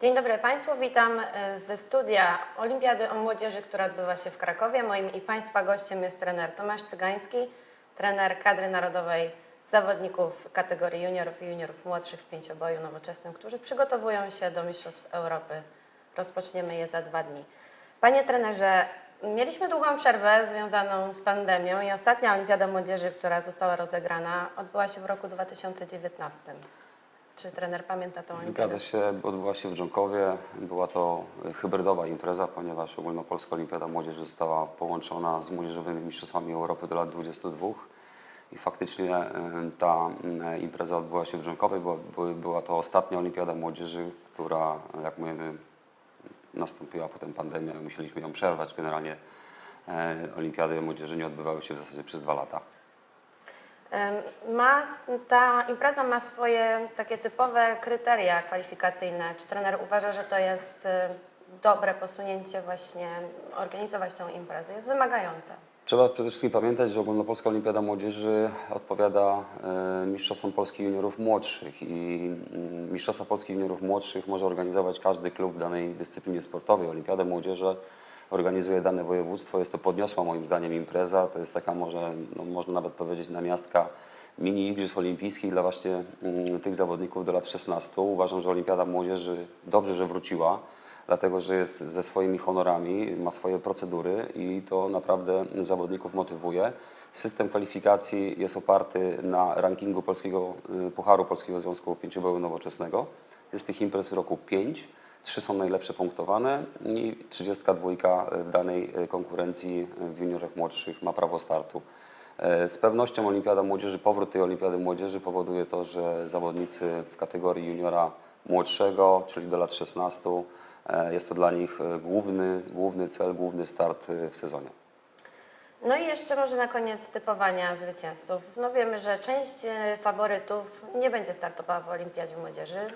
Dzień dobry Państwu, witam e, ze studia Olimpiady o Młodzieży, która odbywa się w Krakowie. Moim i Państwa gościem jest trener Tomasz Cygański, trener kadry narodowej zawodników kategorii juniorów i juniorów młodszych w pięcioboju nowoczesnym, którzy przygotowują się do Mistrzostw Europy. Rozpoczniemy je za dwa dni. Panie trenerze, mieliśmy długą przerwę związaną z pandemią i ostatnia Olimpiada Młodzieży, która została rozegrana, odbyła się w roku 2019. Czy trener pamięta tą olimpiadę? Zgadza się, odbyła się w Dżonkowie. Była to hybrydowa impreza, ponieważ Ogólnopolska Olimpiada Młodzieży została połączona z Młodzieżowymi Mistrzostwami Europy do lat 22. I faktycznie y, ta y, impreza odbyła się w Dżonkowie. Były- była to ostatnia Olimpiada Młodzieży, która, jak mówimy, nastąpiła potem pandemia. Musieliśmy ją przerwać. Generalnie e, Olimpiady Młodzieży nie odbywały się w zasadzie przez dwa lata. Ma, ta impreza ma swoje takie typowe kryteria kwalifikacyjne. Czy trener uważa, że to jest e, dobre posunięcie właśnie organizować tą imprezę? Jest wymagające. Trzeba przede wszystkim pamiętać, że Ogólnopolska Olimpiada Młodzieży odpowiada e, Mistrzostwom Polski Juniorów Młodszych i mm, Mistrzostwa Polski Juniorów Młodszych może organizować każdy klub w danej dyscyplinie sportowej. Olimpiadę Młodzieży organizuje dane województwo. Jest to podniosła moim zdaniem impreza. To jest taka może, no, można nawet powiedzieć namiastka mini Igrzysk Olimpijskich dla właśnie mm, tych zawodników do lat 16. Uważam, że Olimpiada Młodzieży dobrze, że wróciła dlatego że jest ze swoimi honorami, ma swoje procedury i to naprawdę zawodników motywuje. System kwalifikacji jest oparty na rankingu polskiego y, Pucharu Polskiego Związku Pięcioboju Nowoczesnego. Jest tych imprez w roku 5, trzy są najlepsze punktowane i 32 w danej y, konkurencji w juniorach młodszych ma prawo startu. E, Z pewnością Olimpiada Młodzieży, powrót tej Olimpiady Młodzieży powoduje to, że zawodnicy w kategorii juniora młodszego, czyli do lat 16, e, jest to dla nich e, główny, główny cel, główny start e, w sezonie. No i jeszcze może na koniec typowania zwycięzców. No wiemy, że część e, faworytów nie będzie startowała w Olimpiadzie Młodzieży, e,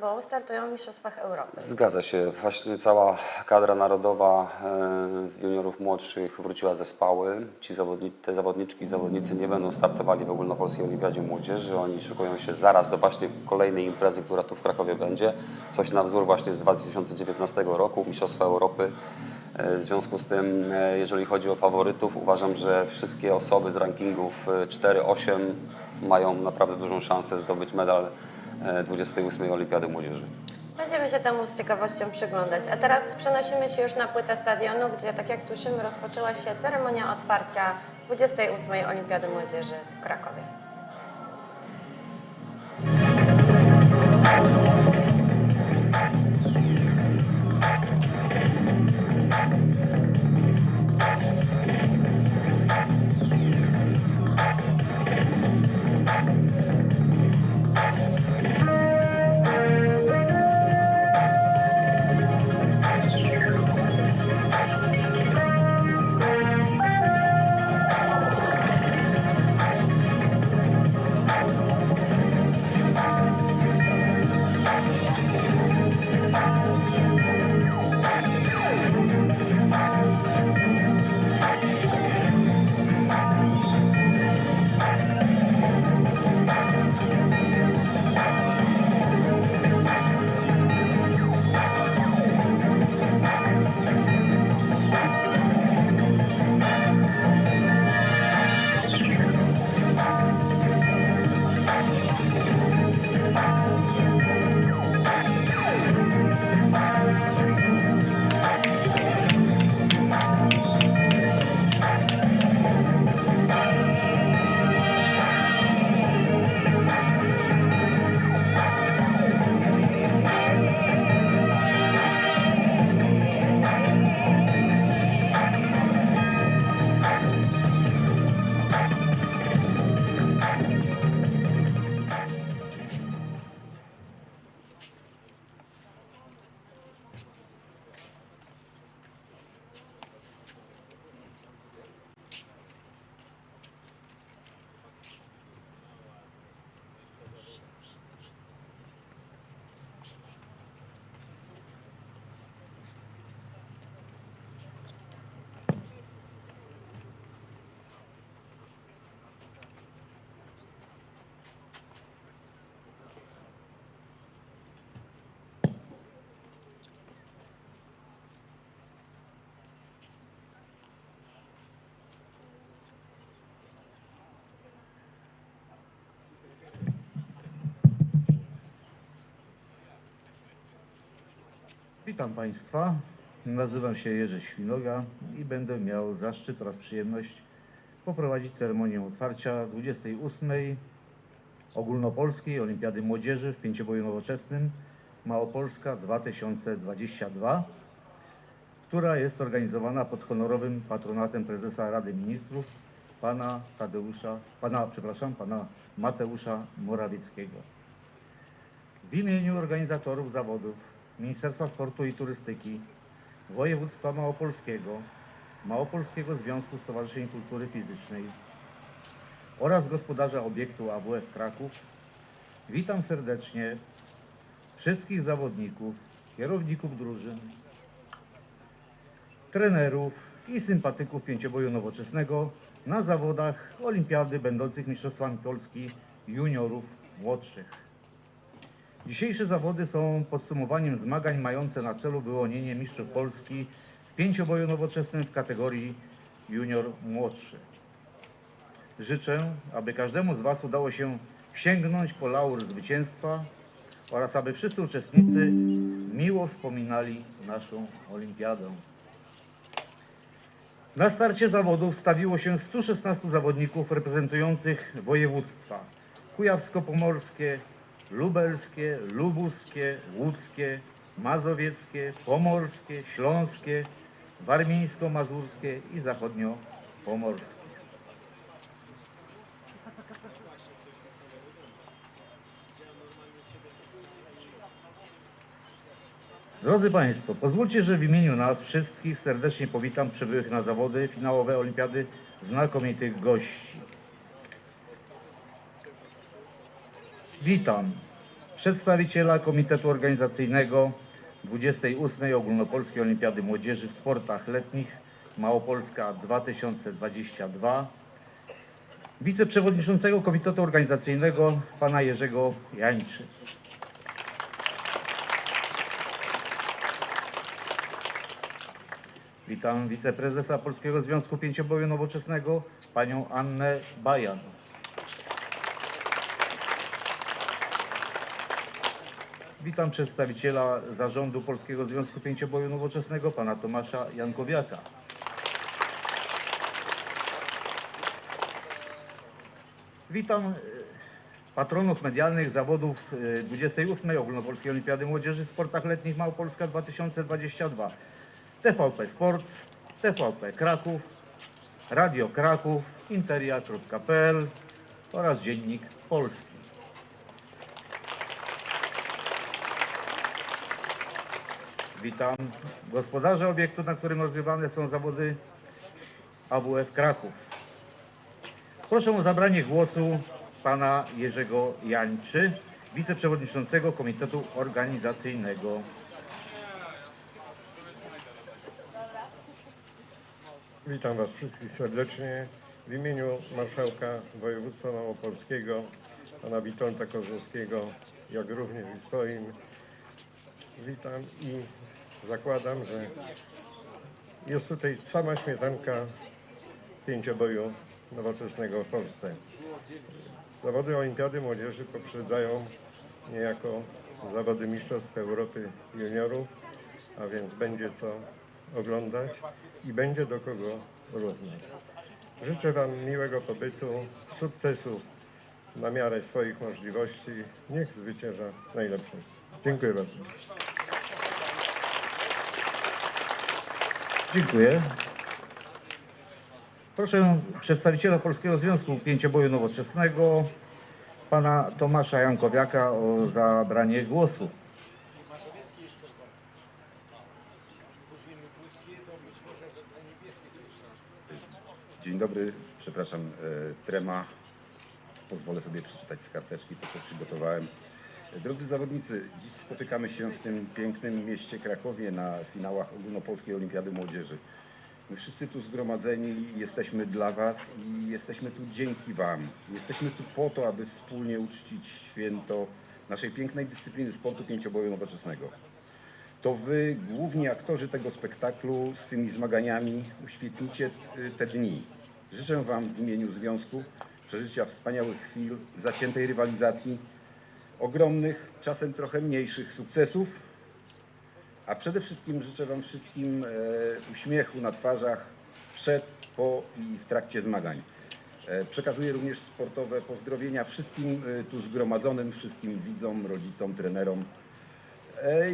bo startują w Mistrzostwach Europy. Zgadza się. Właśnie cała kadra narodowa e, juniorów młodszych wróciła ze spały. Ci zawodni te zawodniczki i zawodnicy nie będą startowali w Ogólnopolskiej Olimpiadzie Młodzieży. Oni szykują się zaraz do właśnie kolejnej imprezy, która tu w Krakowie będzie. Coś na wzór właśnie z 2019 roku, Mistrzostwa Europy. E, W związku z tym, e, jeżeli chodzi o faworytów, uważam, że wszystkie osoby z rankingów e, 4-8 mają naprawdę dużą szansę zdobyć medal e, 28 Olimpiady Młodzieży. Będziemy się temu z ciekawością przyglądać. A teraz przenosimy się już na płytę stadionu, gdzie, tak jak słyszymy, rozpoczęła się ceremonia otwarcia 28. Olimpiady Młodzieży w Krakowie. Witam Państwa. Nazywam się Jerzy Świnoga i będę miał zaszczyt oraz przyjemność poprowadzić ceremonię otwarcia 28. Ogólnopolskiej Olimpiady Młodzieży w pięcioboju nowoczesnym Małopolska 2022, która jest organizowana pod honorowym patronatem prezesa Rady Ministrów pana Tadeusza, pana, przepraszam, pana Mateusza Morawieckiego. W imieniu organizatorów zawodów Ministerstwa Sportu i Turystyki, Województwa Małopolskiego, Małopolskiego Związku Stowarzyszeń Kultury Fizycznej oraz gospodarza obiektu AWF Kraków, witam serdecznie wszystkich zawodników, kierowników drużyn, trenerów i sympatyków pięcioboju nowoczesnego na zawodach olimpiady będących Mistrzostwami Polski juniorów młodszych. Dzisiejsze zawody są podsumowaniem zmagań mające na celu wyłonienie mistrzów Polski w pięcioboju nowoczesnym w kategorii junior młodszy. Życzę, aby każdemu z Was udało się sięgnąć po laur zwycięstwa oraz aby wszyscy uczestnicy miło wspominali naszą olimpiadę. Na starcie zawodów stawiło się 116 zawodników reprezentujących województwa kujawsko-pomorskie, lubelskie, lubuskie, łódzkie, mazowieckie, pomorskie, śląskie, warmińsko-mazurskie i zachodnio-pomorskie. Drodzy Państwo, pozwólcie, że w imieniu nas wszystkich serdecznie powitam przybyłych na zawody finałowe Olimpiady znakomitych gości. Witam przedstawiciela Komitetu Organizacyjnego 28. Ogólnopolskiej Olimpiady Młodzieży w sportach letnich Małopolska 2022, wiceprzewodniczącego Komitetu Organizacyjnego pana Jerzego Jańczy. Witam wiceprezesa Polskiego Związku Pięcioboju Nowoczesnego panią Annę Bajan. Witam przedstawiciela zarządu Polskiego Związku Pięcioboju Nowoczesnego, pana Tomasza Jankowiaka. Witam e, patronów medialnych zawodów e, 28. Ogólnopolskiej Olimpiady Młodzieży w sportach letnich Małopolska 2022. TVP Sport, TVP Kraków, Radio Kraków, interia.pl oraz Dziennik Polski. Witam gospodarza obiektu, na którym rozgrywane są zawody AWF Kraków. Proszę o zabranie głosu pana Jerzego Jańczy, wiceprzewodniczącego Komitetu Organizacyjnego. Witam Was wszystkich serdecznie. W imieniu Marszałka Województwa Małopolskiego, Pana Witolda Kozłowskiego, jak również i swoim, witam i zakładam, że jest tutaj sama śmietanka pięcioboju nowoczesnego w Polsce. Zawody Olimpiady Młodzieży poprzedzają niejako zawody Mistrzostw Europy Juniorów, a więc będzie co oglądać i będzie do kogo równać. Życzę Wam miłego pobytu, sukcesów na miarę swoich możliwości. Niech zwycięża najlepszy. Dziękuję bardzo. Dziękuję. Proszę przedstawiciela Polskiego Związku Pięcioboju Nowoczesnego, pana Tomasza Jankowiaka o zabranie głosu. Dzień dobry, przepraszam, e, trema. Pozwolę sobie przeczytać z karteczki to, co przygotowałem. Drodzy zawodnicy, dziś spotykamy się w tym pięknym mieście Krakowie na finałach Ogólnopolskiej Olimpiady Młodzieży. My wszyscy tu zgromadzeni jesteśmy dla Was i jesteśmy tu dzięki Wam. Jesteśmy tu po to, aby wspólnie uczcić święto naszej pięknej dyscypliny sportu pięcioboju nowoczesnego. To Wy, główni aktorzy tego spektaklu, z tymi zmaganiami uświetnicie y, te dni. Życzę Wam w imieniu Związku przeżycia wspaniałych chwil, zaciętej rywalizacji, ogromnych, czasem trochę mniejszych sukcesów A przede wszystkim życzę Wam wszystkim e, uśmiechu na twarzach przed, po i w trakcie zmagań. E, Przekazuję również sportowe pozdrowienia wszystkim e, tu zgromadzonym, wszystkim widzom, rodzicom, trenerom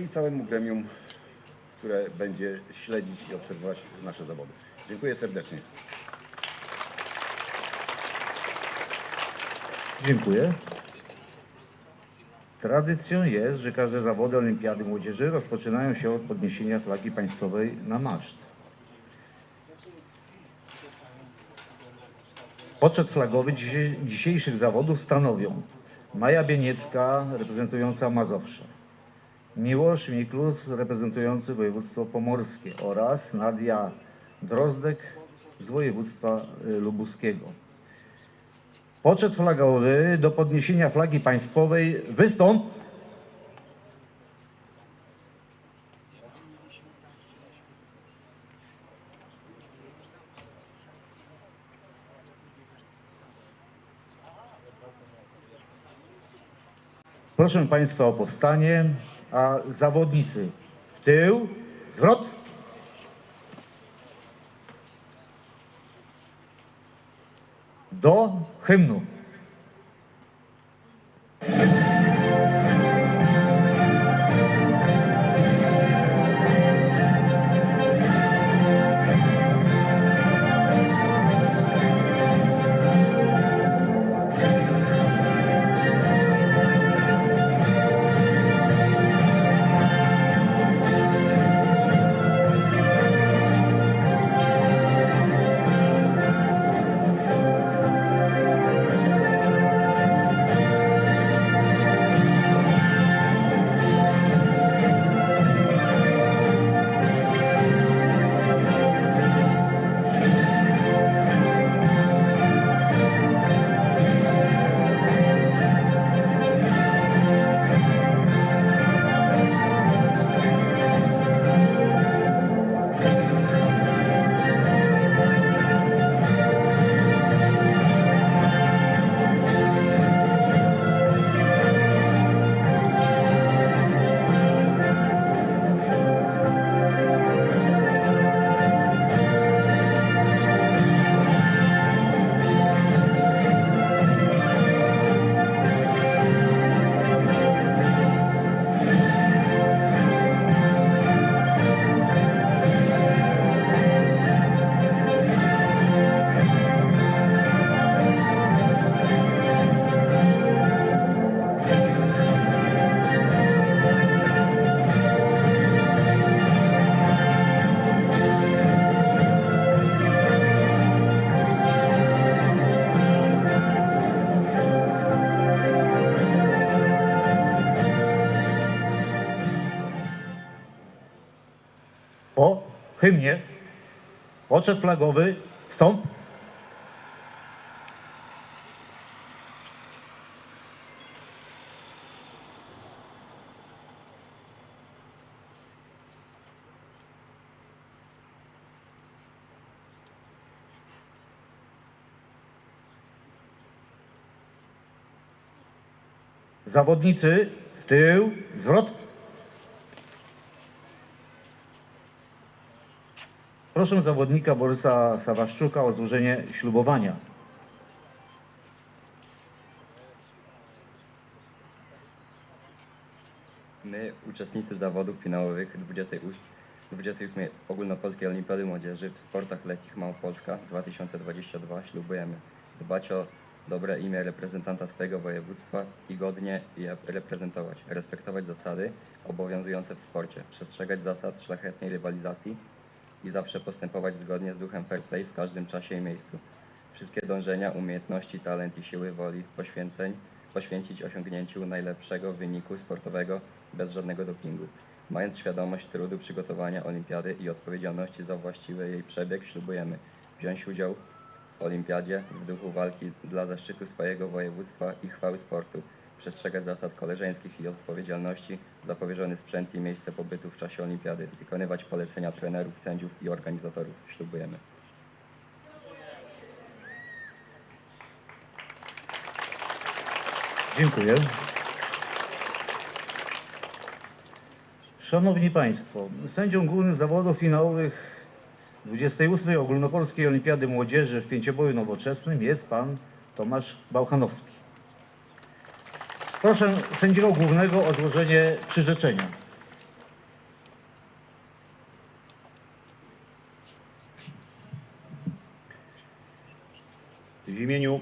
i całemu gremium, które będzie śledzić i obserwować nasze zawody. Dziękuję serdecznie. Dziękuję. Tradycją jest, że każde zawody Olimpiady Młodzieży rozpoczynają się od podniesienia flagi państwowej na maszt. Poczet flagowy dzisiejszych zawodów stanowią Maja Bieniecka reprezentująca Mazowsze, Miłosz Miklus reprezentujący województwo pomorskie oraz Nadia Drozdek z województwa y, lubuskiego. Poczet flagowy do podniesienia flagi państwowej wystąp. Proszę Państwa o powstanie, a zawodnicy w tył, zwrot. Do hymnie poczet flagowy wstąp. Zawodnicy w tył, zwrot. Proszę zawodnika Borysa Sawaszczuka o złożenie ślubowania. My, uczestnicy zawodów finałowych 28, 28 Ogólnopolskiej Olimpiady Młodzieży w sportach lekkich Małopolska 2022 ślubujemy dbać o dobre imię reprezentanta swojego województwa i godnie je reprezentować, respektować zasady obowiązujące w sporcie, przestrzegać zasad szlachetnej rywalizacji i zawsze postępować zgodnie z duchem fair play w każdym czasie i miejscu. Wszystkie dążenia, umiejętności, talent i siły woli poświęceń poświęcić osiągnięciu najlepszego wyniku sportowego bez żadnego dopingu. Mając świadomość trudu przygotowania olimpiady i odpowiedzialności za właściwy jej przebieg, ślubujemy wziąć udział w olimpiadzie w duchu walki dla zaszczytu swojego województwa i chwały sportu, przestrzegać zasad koleżeńskich i odpowiedzialności za powierzony sprzęt i miejsce pobytu w czasie olimpiady, wykonywać polecenia trenerów, sędziów i organizatorów. Ślubujemy. Dziękuję. Szanowni Państwo, sędzią głównym zawodów finałowych 28. Ogólnopolskiej Olimpiady Młodzieży w pięcioboju nowoczesnym jest Pan Tomasz Bałchanowski. Proszę sędziego głównego o złożenie przyrzeczenia. W imieniu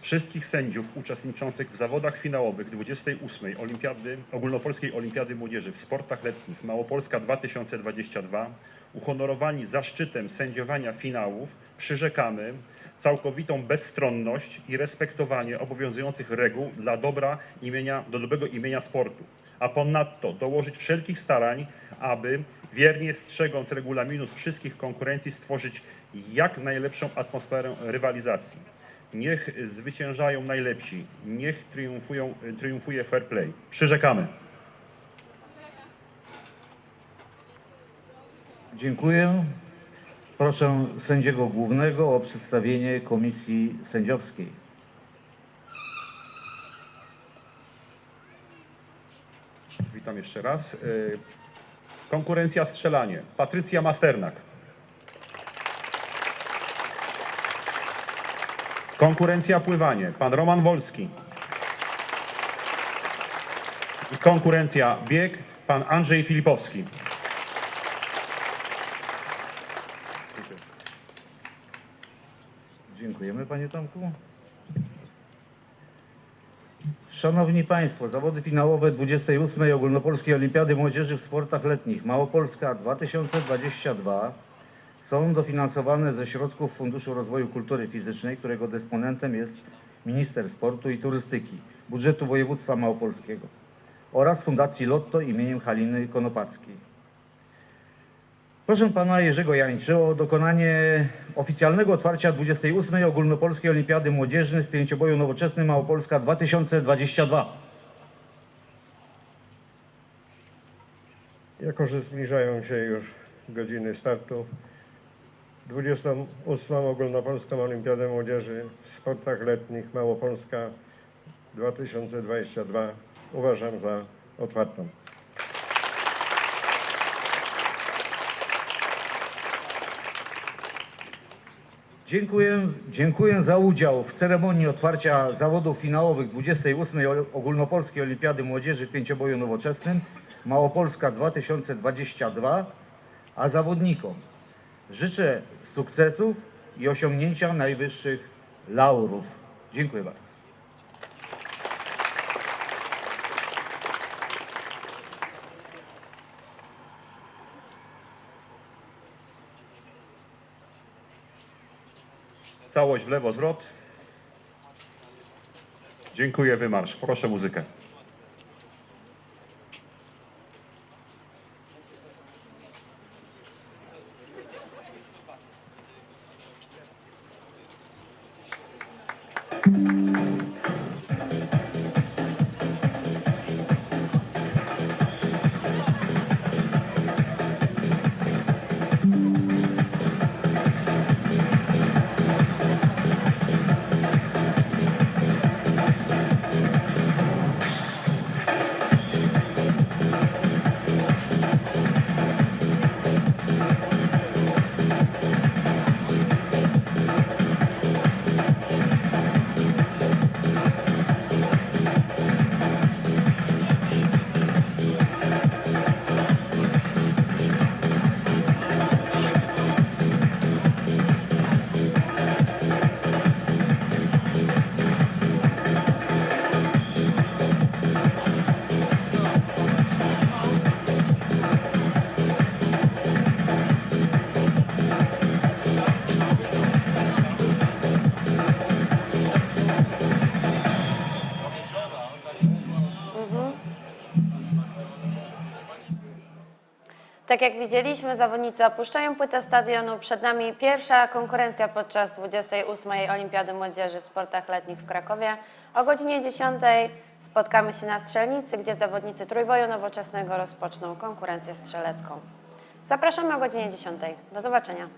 wszystkich sędziów uczestniczących w zawodach finałowych 28. Olimpiady, Ogólnopolskiej Olimpiady Młodzieży w sportach letnich Małopolska 2022 uhonorowani zaszczytem sędziowania finałów przyrzekamy całkowitą bezstronność i respektowanie obowiązujących reguł dla dobra imienia, do dobrego imienia sportu, a ponadto dołożyć wszelkich starań, aby wiernie strzegąc regulaminów wszystkich konkurencji stworzyć jak najlepszą atmosferę rywalizacji. Niech zwyciężają najlepsi, niech triumfują, triumfuje fair play. Przyrzekamy. Dziękuję. Proszę sędziego głównego o przedstawienie komisji sędziowskiej. Witam jeszcze raz. Y, Konkurencja strzelanie. Patrycja Masternak. Konkurencja pływanie. Pan Roman Wolski. Konkurencja bieg. Pan Andrzej Filipowski. Panie Tomku. Szanowni Państwo, zawody finałowe 28. Ogólnopolskiej Olimpiady Młodzieży w sportach letnich Małopolska 2022 są dofinansowane ze środków Funduszu Rozwoju Kultury Fizycznej, którego dysponentem jest Minister Sportu i Turystyki, budżetu województwa małopolskiego oraz Fundacji Lotto imieniem Haliny Konopackiej. Proszę pana Jerzego Jańczy o dokonanie oficjalnego otwarcia 28. Ogólnopolskiej Olimpiady Młodzieży w pięcioboju nowoczesnym Małopolska 2022. Jako, że zbliżają się już godziny startu, 28. Ogólnopolską Olimpiadę Młodzieży w sportach letnich Małopolska 2022 uważam za otwartą. Dziękuję, dziękuję za udział w ceremonii otwarcia zawodów finałowych 28. Ogólnopolskiej Olimpiady Młodzieży w pięcioboju nowoczesnym Małopolska 2022, a zawodnikom życzę sukcesów i osiągnięcia najwyższych laurów. Dziękuję bardzo. Całość w lewo zwrot. Dziękuję, wymarsz. Proszę muzykę. Tak jak widzieliśmy, zawodnicy opuszczają płytę stadionu. Przed nami pierwsza konkurencja podczas 28. Olimpiady Młodzieży w sportach letnich w Krakowie. O godzinie 10 spotkamy się na strzelnicy, gdzie zawodnicy trójboju nowoczesnego rozpoczną konkurencję strzelecką. Zapraszamy o godzinie 10. Do zobaczenia.